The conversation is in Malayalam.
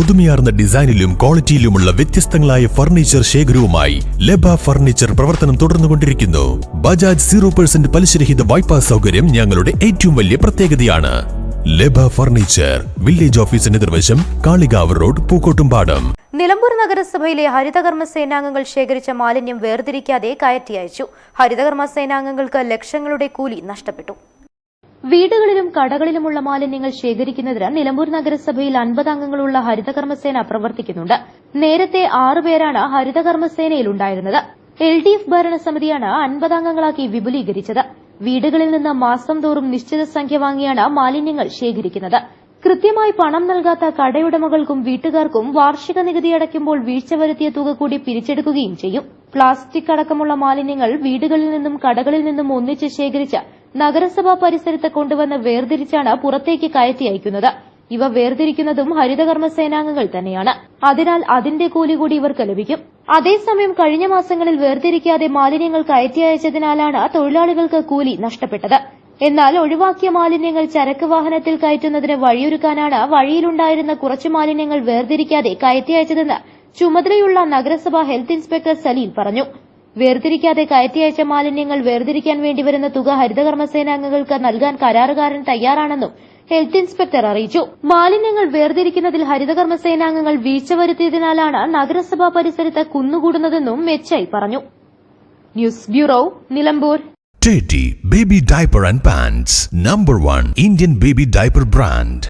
പുതുമയാർന്ന ഡിസൈനിലും ക്വാളിറ്റിയിലുമുള്ള വ്യത്യസ്തങ്ങളായ ഫർണിച്ചർ ശേഖരവുമായി ലബ ഫർണിച്ചർ പ്രവർത്തനം തുടർന്നുകൊണ്ടിരിക്കുന്നു. ബജാജ് സീറോ പെർസെന്റ് പലിശരഹിത വായ്പാ സൗകര്യം ഞങ്ങളുടെ ഏറ്റവും വലിയ പ്രത്യേകതയാണ്. ലബ ഫർണിച്ചർ വില്ലേജ് ഓഫീസിന് നിർവശം കാളികാവ് റോഡ് പൂക്കോട്ടുംപാടം. നിലമ്പൂർ നഗരസഭയിലെ ഹരിതകർമ്മ സേനാംഗങ്ങൾ ശേഖരിച്ച മാലിന്യം വേർതിരിക്കാതെ കയറ്റി അയച്ചു. ഹരിതകർമ്മ സേനാംഗങ്ങൾക്ക് ലക്ഷങ്ങളുടെ കൂലി നഷ്ടപ്പെട്ടു. വീടുകളിലും കടകളിലുമുള്ള മാലിന്യങ്ങൾ ശേഖരിക്കുന്നതിന് നിലമ്പൂർ നഗരസഭയിൽ അൻപത് അംഗങ്ങളുള്ള ഹരിതകർമ്മസേന പ്രവർത്തിക്കുന്നുണ്ട്. നേരത്തെ ആറുപേരാണ് ഹരിതകർമ്മസേനയിൽ ഉണ്ടായിരുന്നത്. എൽ ഡി എഫ് ഭരണസമിതിയാണ് അൻപത് അംഗങ്ങളാക്കി വിപുലീകരിച്ചത്. വീടുകളിൽ നിന്ന് മാസം തോറും നിശ്ചിത സംഖ്യ വാങ്ങിയാണ് മാലിന്യങ്ങൾ ശേഖരിക്കുന്നത്. കൃത്യമായി പണം നൽകാത്ത കടയുടമകൾക്കും വീട്ടുകാർക്കും വാർഷിക നികുതി അടയ്ക്കുമ്പോൾ വീഴ്ച വരുത്തിയ തുക കൂടി പിരിച്ചെടുക്കുകയും ചെയ്യും. പ്ലാസ്റ്റിക് അടക്കമുള്ള മാലിന്യങ്ങൾ വീടുകളിൽ നിന്നും കടകളിൽ നിന്നും ഒന്നിച്ച് ശേഖരിച്ച് നഗരസഭാ പരിസരത്ത് കൊണ്ടുവന്ന് വേർതിരിച്ചാണ് പുറത്തേക്ക് കയറ്റി അയക്കുന്നത്. ഇവ വേർതിരിക്കുന്നതും ഹരിതകർമ്മ സേനാംഗങ്ങൾ തന്നെയാണ്. അതിനാൽ അതിന്റെ കൂലി കൂടി ഇവർക്ക് ലഭിക്കും. അതേസമയം കഴിഞ്ഞ മാസങ്ങളിൽ വേർതിരിക്കാതെ മാലിന്യങ്ങൾ കയറ്റി അയച്ചതിനാലാണ് തൊഴിലാളികൾക്ക് കൂലി നഷ്ടപ്പെട്ടത്. എന്നാൽ ഒഴിവാക്കിയ മാലിന്യങ്ങൾ ചരക്ക് വാഹനത്തിൽ കയറ്റുന്നതിന് വഴിയൊരുക്കാനാണ് വഴിയിലുണ്ടായിരുന്ന കുറച്ച് മാലിന്യങ്ങൾ വേർതിരിക്കാതെ കയറ്റി അയച്ചതെന്ന് ചുമതലയുള്ള നഗരസഭാ ഹെൽത്ത് ഇൻസ്പെക്ടർ സലീൽ പറഞ്ഞു. വേർതിരിക്കാതെ കയറ്റി അയച്ച മാലിന്യങ്ങൾ വേർതിരിക്കാൻ വേണ്ടിവരുന്ന തുക ഹരിതകർമ്മ സേനാംഗങ്ങൾക്ക് നൽകാൻ കരാറുകാരൻ തയ്യാറാണെന്നും ഹെൽത്ത് ഇൻസ്പെക്ടർ അറിയിച്ചു. മാലിന്യങ്ങൾ വേർതിരിക്കുന്നതിൽ ഹരിതകർമ്മ സേനാംഗങ്ങൾ വീഴ്ച വരുത്തിയതിനാലാണ് നഗരസഭാ പരിസരത്ത് കുന്നുകൂടുന്നതെന്നും മെച്ചൈ പറഞ്ഞു. News bureau Nilambur. Teddy Baby Diaper and pants number 1 Indian Baby Diaper Brand.